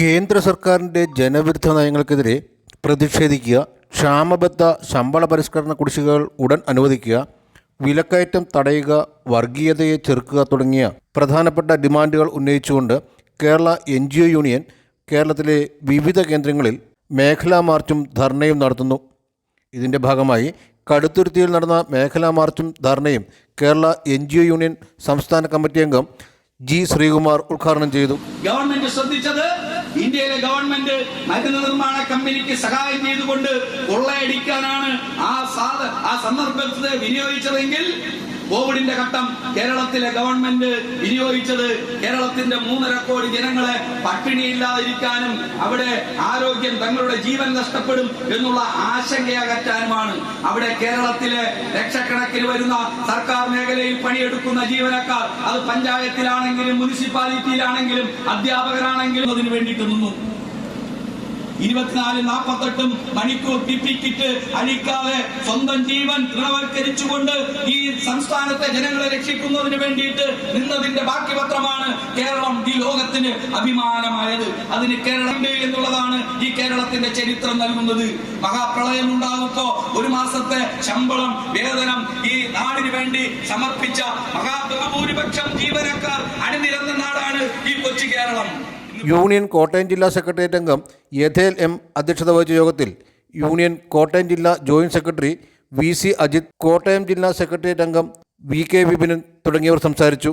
കേന്ദ്ര സർക്കാരിന്റെ ജനവിരുദ്ധ നയങ്ങൾക്കെതിരെ പ്രതിഷേധിക്കുക ക്ഷാമബദ്ധ ശമ്പള പരിഷ്കരണ കുടിശ്ശികകൾ ഉടൻ അനുവദിക്കുക വിലക്കയറ്റം തടയുക വർഗീയതയെ ചെറുക്കുക തുടങ്ങിയ പ്രധാനപ്പെട്ട ഡിമാൻഡുകൾ ഉന്നയിച്ചുകൊണ്ട് കേരള എൻ യൂണിയൻ കേരളത്തിലെ വിവിധ കേന്ദ്രങ്ങളിൽ മേഖലാ മാർച്ചും ധർണയും നടത്തുന്നു. ഇതിന്റെ ഭാഗമായി കടുത്തുരുത്തിയിൽ നടന്ന മേഖലാ മാർച്ചും ധർണയും കേരള എൻ യൂണിയൻ സംസ്ഥാന കമ്മിറ്റി അംഗം ജി ശ്രീകുമാർ ഉദ്ഘാടനം ചെയ്തു. ഗവൺമെന്റ് ശ്രദ്ധിച്ചത് ഇന്ത്യയിലെ ഗവൺമെന്റ് മരുന്ന് നിർമ്മാണ കമ്പനിക്ക് സഹായം ചെയ്തുകൊണ്ട് കൊള്ളയടിക്കാനാണ് ആ ആ വിനിയോഗിച്ചതെങ്കിൽ കോവിഡിന്റെ ഘട്ടം കേരളത്തിലെ ഗവൺമെന്റ് വിനിയോഗിച്ചത് കേരളത്തിന്റെ മൂന്നര കോടി ജനങ്ങളെ പട്ടിണിയില്ലാതിരിക്കാനും അവിടെ ആരോഗ്യം തങ്ങളുടെ ജീവൻ നഷ്ടപ്പെടും എന്നുള്ള ആശങ്കയകറ്റാനുമാണ്. അവിടെ കേരളത്തിലെ ലക്ഷക്കണക്കിന് വരുന്ന സർക്കാർ മേഖലയിൽ പണിയെടുക്കുന്ന ജീവനക്കാർ അത് പഞ്ചായത്തിലാണെങ്കിലും മുനിസിപ്പാലിറ്റിയിലാണെങ്കിലും അധ്യാപകരാണെങ്കിലും അതിനു വേണ്ടിയിട്ട് നിന്നു. ഇരുപത്തിനാല് നാൽപ്പത്തെട്ടും മണിക്കൂർ പി പി കിറ്റ് അഴിക്കാതെ സ്വന്തം ജീവൻ ദൃഢവൽക്കരിച്ചുകൊണ്ട് ഈ സംസ്ഥാനത്തെ ജനങ്ങളെ രക്ഷിക്കുന്നതിന് വേണ്ടിയിട്ട് നിന്നതിന്റെ ബാക്കി പത്രമാണ് കേരളം ഈ ലോകത്തിന് അഭിമാനമായത്. അതിന് കേരളം എന്നുള്ളതാണ് ഈ കേരളത്തിന്റെ ചരിത്രം നൽകുന്നത്. മഹാപ്രളയം ഉണ്ടാകുമ്പോ ഒരു മാസത്തെ ശമ്പളം വേതനം ഈ നാടിന് വേണ്ടി സമർപ്പിച്ച മഹാഭൂരിപക്ഷം ജീവനക്കാർ അണിനിരന്ന കേരളം യൂണിയൻ കോട്ടയം ജില്ലാ സെക്രട്ടേറിയറ്റ് അംഗം യഥേൽ എം അധ്യക്ഷത വഹിച്ച യോഗത്തിൽ യൂണിയൻ കോട്ടയം ജില്ലാ joint secretary V C Ajith Kottayam ജില്ലാ സെക്രട്ടേറിയറ്റ് അംഗം വി കെ വിപിനൻ തുടങ്ങിയവർ സംസാരിച്ചു.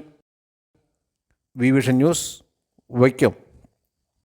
V vision news Vaikom.